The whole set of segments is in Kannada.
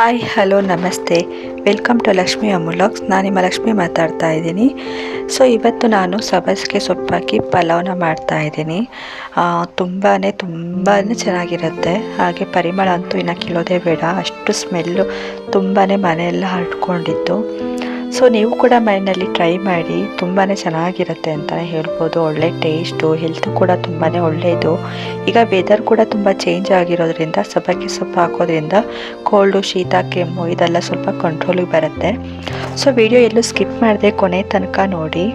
ಹಾಯ್, ಹಲೋ, ನಮಸ್ತೆ. ವೆಲ್ಕಮ್ ಟು ಲಕ್ಷ್ಮಿ ಅಮುಲಾಕ್ಸ್ ನಾನು ನಿಮ್ಮ ಲಕ್ಷ್ಮಿ ಮಾತಾಡ್ತಾ ಇದ್ದೀನಿ. ಸೊ, ಇವತ್ತು ನಾನು ಸಬ್ಬಸಿಗೆ ಸೊಪ್ಪಾಕಿ ಪಲಾವ್ನ ಮಾಡ್ತಾ ಇದ್ದೀನಿ. ತುಂಬಾ ತುಂಬಾ ಚೆನ್ನಾಗಿರುತ್ತೆ. ಹಾಗೆ ಪರಿಮಳ ಅಂತೂ ಇನ್ನು ಕೇಳೋದೇ ಬೇಡ. ಅಷ್ಟು ಸ್ಮೆಲ್ಲು ತುಂಬಾ ಮನೆಯೆಲ್ಲ ಹರಡ್ಕೊಂಡಿತ್ತು. ಸೊ ನೀವು ಕೂಡ ಮನೆಯಲ್ಲಿ ಟ್ರೈ ಮಾಡಿ ತುಂಬಾ ಚೆನ್ನಾಗಿರುತ್ತೆ ಅಂತಲೇ ಹೇಳ್ಬೋದು. ಒಳ್ಳೆ ಟೇಸ್ಟು ಹೆಲ್ತ್ ಕೂಡ ತುಂಬಾ ಒಳ್ಳೆಯದು. ಈಗ ವೆದರ್ ಕೂಡ ತುಂಬ ಚೇಂಜ್ ಆಗಿರೋದ್ರಿಂದ, ಸಬ್ಬಕ್ಕಿ ಸೊಪ್ಪು ಹಾಕೋದ್ರಿಂದ ಕೋಲ್ಡು ಶೀತ, ಕೆಮ್ಮು ಇದೆಲ್ಲ ಸ್ವಲ್ಪ ಕಂಟ್ರೋಲಿಗೆ ಬರುತ್ತೆ. ಸೊ ವಿಡಿಯೋ ಎಲ್ಲೂ ಸ್ಕಿಪ್ ಮಾಡದೆ ಕೊನೆ ತನಕ ನೋಡಿ.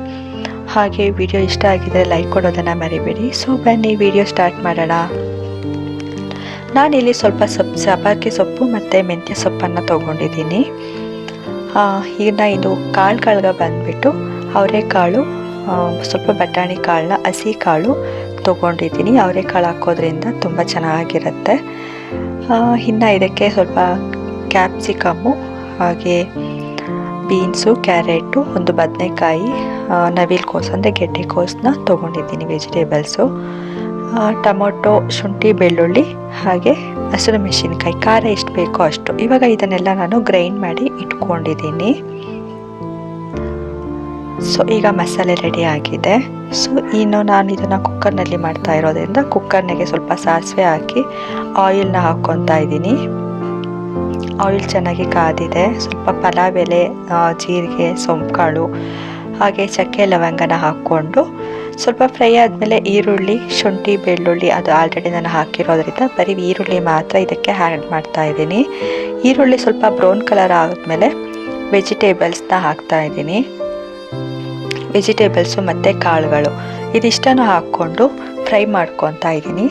ಹಾಗೆ ವಿಡಿಯೋ ಇಷ್ಟ ಆಗಿದ್ರೆ ಲೈಕ್ ಕೊಡೋದನ್ನು ಮರಿಬೇಡಿ. ಸೊ ಬನ್ನಿ ವಿಡಿಯೋ ಸ್ಟಾರ್ಟ್ ಮಾಡೋಣ. ನಾನಿಲ್ಲಿ ಸ್ವಲ್ಪ ಸೊಪ್ಪು ಸಬ್ಬಕ್ಕಿ ಸೊಪ್ಪು ಮತ್ತು ಮೆಂತ್ಯ ಸೊಪ್ಪನ್ನು ತೊಗೊಂಡಿದ್ದೀನಿ. ಈಗ ಇದು ಕಾಳು ಕಾಳುಗಳ್ಗೆ ಬಂದ್ಬಿಟ್ಟು ಅವರೆಕಾಳು ಸ್ವಲ್ಪ ಬಟಾಣಿ ಕಾಳನ್ನ ಹಸಿ ಕಾಳು ತೊಗೊಂಡಿದ್ದೀನಿ. ಅವರೆಕಾಳು ಹಾಕೋದ್ರಿಂದ ತುಂಬ ಚೆನ್ನಾಗಿರುತ್ತೆ. ಇನ್ನು ಇದಕ್ಕೆ ಸ್ವಲ್ಪ ಕ್ಯಾಪ್ಸಿಕಮ್ಮು, ಹಾಗೆ ಬೀನ್ಸು, ಕ್ಯಾರೆಟು, ಒಂದು ಬದನೆಕಾಯಿ ನವಿಲ್ ಕೋಸು ಅಂದರೆ ಗೆಡ್ಡೆ ಕೋಸನ್ನ ತೊಗೊಂಡಿದ್ದೀನಿ ವೆಜಿಟೇಬಲ್ಸು. ಟೊಮೊಟೊ, ಶುಂಠಿ, ಬೆಳ್ಳುಳ್ಳಿ, ಹಾಗೆ ಹಸಿರು ಮೆಣಸಿನ್ಕಾಯಿ ಖಾರ ಎಷ್ಟು ಬೇಕೋ ಅಷ್ಟು. ಇವಾಗ ಇದನ್ನೆಲ್ಲ ನಾನು ಗ್ರೈಂಡ್ ಮಾಡಿ ಇಟ್ಕೊಂಡಿದ್ದೀನಿ. ಸೊ ಈಗ ಮಸಾಲೆ ರೆಡಿ ಆಗಿದೆ. ಸೊ ಇನ್ನು ನಾನು ಇದನ್ನು ಕುಕ್ಕರ್ನಲ್ಲಿ ಮಾಡ್ತಾ ಇರೋದ್ರಿಂದ ಕುಕ್ಕರ್ನಿಗೆ ಸ್ವಲ್ಪ ಸಾಸಿವೆ ಹಾಕಿ ಆಯಿಲ್ನ ಹಾಕ್ಕೊತಾ ಇದ್ದೀನಿ. ಆಯಿಲ್ ಚೆನ್ನಾಗಿ ಕಾದಿದೆ. ಸ್ವಲ್ಪ ಪಲಾವ್ ಎಲೆ ಜೀರಿಗೆ, ಸೊಂಪುಕಾಳು, ಹಾಗೆ ಚಕ್ಕೆ ಲವಂಗನ ಹಾಕ್ಕೊಂಡು ಸ್ವಲ್ಪ ಫ್ರೈ ಆದಮೇಲೆ ಈರುಳ್ಳಿ, ಶುಂಠಿ, ಬೆಳ್ಳುಳ್ಳಿ ಅದು ಆಲ್ರೆಡಿ ನಾನು ಹಾಕಿರೋದ್ರಿಂದ ಬರೀ ಈರುಳ್ಳಿ ಮಾತ್ರ ಇದಕ್ಕೆ ಆ್ಯಡ್ ಮಾಡ್ತಾ ಇದ್ದೀನಿ. ಈರುಳ್ಳಿ ಸ್ವಲ್ಪ ಬ್ರೌನ್ ಕಲರ್ ಆದಮೇಲೆ ವೆಜಿಟೇಬಲ್ಸ್ನ ಹಾಕ್ತಾ ಇದ್ದೀನಿ. ವೆಜಿಟೇಬಲ್ಸು ಮತ್ತು ಕಾಳುಗಳು. ಇದಿಷ್ಟನ್ನು ಹಾಕ್ಕೊಂಡು ಫ್ರೈ ಮಾಡ್ಕೊತಾ ಇದ್ದೀನಿ.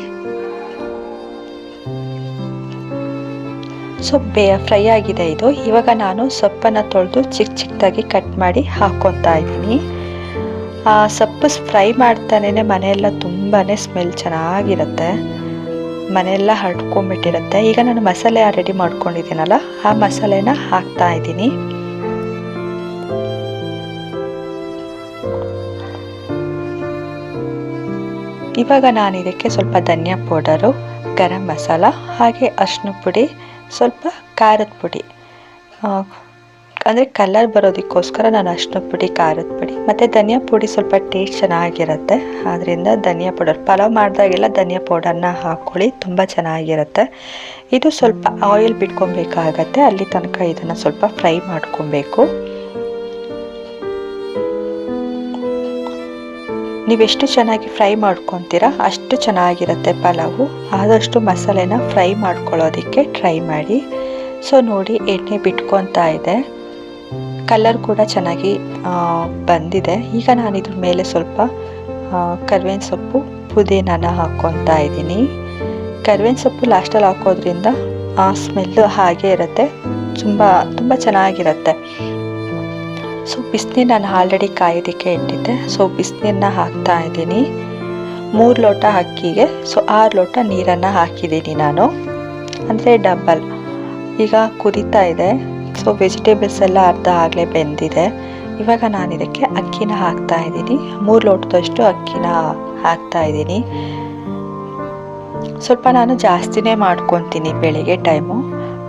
ಸೊ, ಬೇ, ಫ್ರೈ ಆಗಿದೆ ಇದು. ಇವಾಗ ನಾನು ಸೊಪ್ಪನ್ನು ತೊಳೆದು ಚಿಕ್ಕ ಚಿಕ್ಕದಾಗಿ ಕಟ್ ಮಾಡಿ ಹಾಕ್ಕೊತಾ ಇದ್ದೀನಿ. ಸೊಪ್ಪು ಫ್ರೈ ಮಾಡ್ತಾನೇ ಮನೆಯೆಲ್ಲ ತುಂಬಾ ಸ್ಮೆಲ್ ಚೆನ್ನಾಗಿರುತ್ತೆ. ಮನೆಯೆಲ್ಲ ಹರಡ್ಕೊಂಬಿಟ್ಟಿರುತ್ತೆ. ಈಗ ನಾನು ಮಸಾಲೆ ರೆಡಿ ಮಾಡ್ಕೊಂಡಿದ್ದೀನಲ್ಲ, ಆ ಮಸಾಲೆನ ಹಾಕ್ತಾ ಇದ್ದೀನಿ. ಇವಾಗ ನಾನು ಇದಕ್ಕೆ ಸ್ವಲ್ಪ ಧನಿಯಾ ಪೌಡರು, ಗರಂ ಮಸಾಲ, ಹಾಗೆ ಅರ್ಶಿನ ಪುಡಿ, ಸ್ವಲ್ಪ ಖಾರದ ಪುಡಿ. ಅಂದರೆ ಕಲರ್ ಬರೋದಕ್ಕೋಸ್ಕರ ನಾನು ಅರ್ಶಿನ ಪುಡಿ, ಖಾರದ ಪುಡಿ. ಮತ್ತು ಧನಿಯಾ ಪುಡಿ ಸ್ವಲ್ಪ ಟೇಸ್ಟ್ ಚೆನ್ನಾಗಿರುತ್ತೆ. ಆದ್ದರಿಂದ ಧನಿಯಾ ಪೌಡರ್ ಪಲಾವ್ ಮಾಡಿದಾಗೆಲ್ಲ ಧನಿಯಾ ಪೌಡರ್ನ ಹಾಕ್ಕೊಳ್ಳಿ, ತುಂಬ ಚೆನ್ನಾಗಿರುತ್ತೆ. ಇದು ಸ್ವಲ್ಪ ಆಯಿಲ್ ಬಿಟ್ಕೊಬೇಕಾಗತ್ತೆ. ಅಲ್ಲಿ ತನಕ ಇದನ್ನು ಸ್ವಲ್ಪ ಫ್ರೈ ಮಾಡ್ಕೊಬೇಕು. ನೀವೆಷ್ಟು ಚೆನ್ನಾಗಿ ಫ್ರೈ ಮಾಡ್ಕೊತೀರಾ ಅಷ್ಟು ಚೆನ್ನಾಗಿರುತ್ತೆ ಪಲಾವು. ಆದಷ್ಟು ಮಸಾಲೆನ ಫ್ರೈ ಮಾಡ್ಕೊಳ್ಳೋದಕ್ಕೆ ಟ್ರೈ ಮಾಡಿ. ಸೊ ನೋಡಿ ಎಣ್ಣೆ ಬಿಟ್ಕೊತಾ ಇದೆ. ಕಲರ್ ಕೂಡ ಚೆನ್ನಾಗಿ ಬಂದಿದೆ. ಈಗ ನಾನು ಇದ್ರ ಮೇಲೆ ಸ್ವಲ್ಪ ಕರ್ಬೇವಿನ ಸೊಪ್ಪು, ಪುದೀನಾನ ಹಾಕ್ಕೊತಾ ಇದ್ದೀನಿ. ಕರ್ಬೇವಿನ ಸೊಪ್ಪು ಲಾಸ್ಟಲ್ಲಿ ಹಾಕೋದ್ರಿಂದ ಆ ಸ್ಮೆಲ್ಲು ಹಾಗೆ ಇರುತ್ತೆ. ತುಂಬ ತುಂಬ ಚೆನ್ನಾಗಿರುತ್ತೆ. ಸೊ ಬಿಸಿನೀರು ನಾನು ಆಲ್ರೆಡಿ ಕಾಯೋದಕ್ಕೆ ಇಟ್ಟಿದ್ದೆ. ಸೊ ಬಿಸಿನೀರನ್ನ ಹಾಕ್ತಾ ಇದ್ದೀನಿ. ಮೂರು ಲೋಟ ಅಕ್ಕಿಗೆ ಸೊ ಆರು ಲೋಟ ನೀರನ್ನು ಹಾಕಿದ್ದೀನಿ ನಾನು. ಅಂದರೆ ಡಬ್ಬಲ್ ಈಗ ಕುದೀತಾ ಇದೆ. ಸೊ ವೆಜಿಟೇಬಲ್ಸ್ ಎಲ್ಲ ಅರ್ಧ ಆಗಲೇ ಬೆಂದಿದೆ. ಇವಾಗ ನಾನು ಇದಕ್ಕೆ ಅಕ್ಕಿನ ಹಾಕ್ತಾ ಇದ್ದೀನಿ. ಮೂರು ಲೋಟದಷ್ಟು ಅಕ್ಕಿನ ಹಾಕ್ತಾ ಇದ್ದೀನಿ. ಸ್ವಲ್ಪ ನಾನು ಜಾಸ್ತಿನೇ ಮಾಡ್ಕೊತೀನಿ ಬೆಳಿಗ್ಗೆ ಟೈಮು.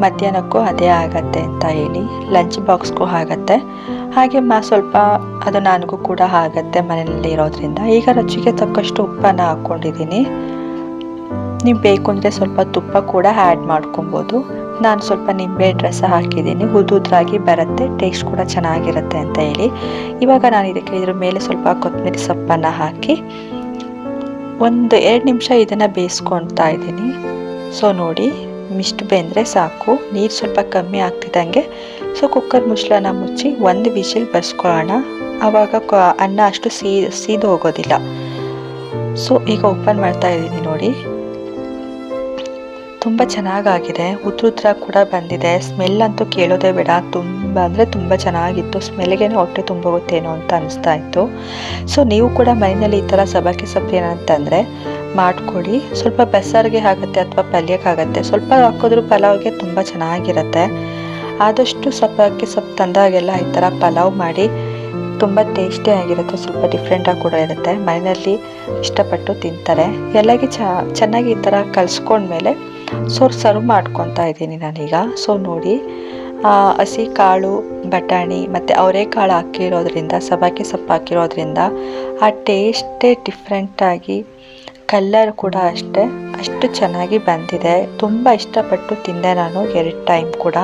ಮಧ್ಯಾಹ್ನಕ್ಕೂ ಅದೇ ಆಗತ್ತೆ ಅಂತ ಹೇಳಿ ಲಂಚ್ ಬಾಕ್ಸ್ಗೂ ಆಗತ್ತೆ. ಹಾಗೆ ಮ ಸ್ವಲ್ಪ ಅದು ನನಗೂ ಕೂಡ ಆಗತ್ತೆ ಮನೆಯಲ್ಲಿ ಇರೋದ್ರಿಂದ. ಈಗ ರುಚಿಗೆ ತಕ್ಕಷ್ಟು ಉಪ್ಪನ್ನು ಹಾಕ್ಕೊಂಡಿದ್ದೀನಿ. ನೀವು ಬೇಕು ಅಂದರೆ ಸ್ವಲ್ಪ ತುಪ್ಪ ಕೂಡ ಆ್ಯಡ್ ಮಾಡ್ಕೊಬೋದು. ನಾನು ಸ್ವಲ್ಪ ನಿಂಬೆ ರಸ ಹಾಕಿದ್ದೀನಿ. ಉದುದ್ರಾಗಿ ಬರುತ್ತೆ. ಟೇಸ್ಟ್ ಕೂಡ ಚೆನ್ನಾಗಿರುತ್ತೆ ಅಂತ ಹೇಳಿ. ಇವಾಗ ನಾನು ಇದಕ್ಕೆ ಇದ್ರ ಮೇಲೆ ಸ್ವಲ್ಪ ಕೊತ್ತಂಬರಿ ಸೊಪ್ಪನ್ನು ಹಾಕಿ ಒಂದು ಎರಡು ನಿಮಿಷ ಇದನ್ನು ಬೇಯಿಸ್ಕೊಳ್ತಾ ಇದ್ದೀನಿ. ಸೊ ನೋಡಿ ಮಿಷ್ಟು ಬೆಂದರೆ ಸಾಕು. ನೀರು ಸ್ವಲ್ಪ ಕಮ್ಮಿ ಆಗ್ತಿದ್ದಂಗೆ. ಸೊ ಕುಕ್ಕರ್ ಮುಚ್ಚಳನ ಮುಚ್ಚಿ ಒಂದು ವಿಷಿಲ್ ಬರ್ಸ್ಕೊಳ್ಳೋಣ. ಆವಾಗ ಅನ್ನ ಅಷ್ಟು ಸೀ ಸೀದು ಹೋಗೋದಿಲ್ಲ ಸೊ ಈಗ ಓಪನ್ ಮಾಡ್ತಾ ಇದ್ದೀನಿ ನೋಡಿ. ತುಂಬ ಚೆನ್ನಾಗಾಗಿದೆ. ಉದ್ರ ಕೂಡ ಬಂದಿದೆ. ಸ್ಮೆಲ್ ಅಂತೂ ಕೇಳೋದೇ ಬೇಡ. ತುಂಬ ಅಂದರೆ ತುಂಬ ಚೆನ್ನಾಗಿತ್ತು. ಸ್ಮೆಲ್ಗೆ ಹೊಟ್ಟೆ ತುಂಬೋಗುತ್ತೇನೋ ಅಂತ ಅನಿಸ್ತಾ ಇತ್ತು. ಸೊ ನೀವು ಕೂಡ ಮನೆಯಲ್ಲಿ ಈ ಥರ ಸಬ್ಬಕ್ಕಿ ಸೊಪ್ಪು ಏನಂತಂದರೆ ಮಾಡಿಕೊಡಿ. ಸ್ವಲ್ಪ ಬಸ್ಸಾರಿಗೆ ಆಗುತ್ತೆ ಅಥವಾ ಪಲ್ಯಕ್ಕಾಗತ್ತೆ ಸ್ವಲ್ಪ ಹಾಕಿದ್ರೂ ಪಲಾವ್ಗೆ ತುಂಬ ಚೆನ್ನಾಗಿರುತ್ತೆ. ಆದಷ್ಟು ಸಬ್ಬಕ್ಕಿ ಸೊಪ್ಪು ತಂದಾಗೆಲ್ಲ ಈ ಥರ ಪಲಾವ್ ಮಾಡಿ ತುಂಬ ಟೇಸ್ಟಿ ಆಗಿರುತ್ತೆ. ಸ್ವಲ್ಪ ಡಿಫ್ರೆಂಟಾಗಿ ಕೂಡ ಇರುತ್ತೆ. ಮನೆಯಲ್ಲಿ ಇಷ್ಟಪಟ್ಟು ತಿಂತಾರೆ. ಎಲ್ಲಗೆ ಚೆನ್ನಾಗಿ ಈ ಥರ ಕಲಿಸ್ಕೊಂಡ್ಮೇಲೆ ಸೊ ಸರ್ವ್ ಮಾಡ್ಕೊತಾ ಇದ್ದೀನಿ ನಾನೀಗ. ಸೊ ನೋಡಿ ಹಸಿ ಕಾಳು, ಬಟಾಣಿ ಮತ್ತು ಅವರೆಕಾಳು ಹಾಕಿರೋದ್ರಿಂದ ಸಬ್ಬಕ್ಕಿ ಸೊಪ್ಪು ಹಾಕಿರೋದ್ರಿಂದ ಆ ಟೇಸ್ಟೇ ಡಿಫ್ರೆಂಟಾಗಿ ಕಲ್ಲರ್ ಕೂಡ ಅಷ್ಟೇ, ಅಷ್ಟು ಚೆನ್ನಾಗಿ ಬಂದಿದೆ. ತುಂಬ ಇಷ್ಟಪಟ್ಟು ತಿಂದೆ ನಾನು ಎರಡು ಟೈಮ್ ಕೂಡ.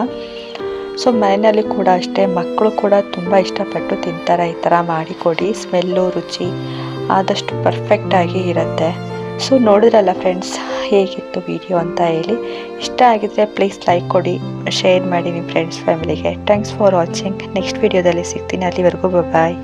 ಸೊ ಮನೆಯಲ್ಲಿ ಕೂಡ ಅಷ್ಟೇ, ಮಕ್ಕಳು ಕೂಡ ತುಂಬ ಇಷ್ಟಪಟ್ಟು ತಿಂತಾರೆ, ಈ ಥರ ಮಾಡಿಕೊಡಿ ಸ್ಮೆಲ್ಲು ರುಚಿ ಆದಷ್ಟು ಪರ್ಫೆಕ್ಟಾಗಿ ಇರುತ್ತೆ. ಸೊ ನೋಡಿದ್ರಲ್ಲ ಫ್ರೆಂಡ್ಸ್ ಹೇಗಿತ್ತು ವಿಡಿಯೋ ಅಂತ ಹೇಳಿ. ಇಷ್ಟ ಆಗಿದ್ರೆ ಪ್ಲೀಸ್ ಲೈಕ್ ಕೊಡಿ ಶೇರ್ ಮಾಡಿ ನಿಮ್ಮ ಫ್ರೆಂಡ್ಸ್ ಫ್ಯಾಮಿಲಿಗೆ ಥ್ಯಾಂಕ್ಸ್ ಫಾರ್ ವಾಚಿಂಗ್ ನೆಕ್ಸ್ಟ್ ವಿಡಿಯೋದಲ್ಲಿ ಸಿಗ್ತೀನಿ. ಅಲ್ಲಿವರೆಗೂ ಬಾಯ್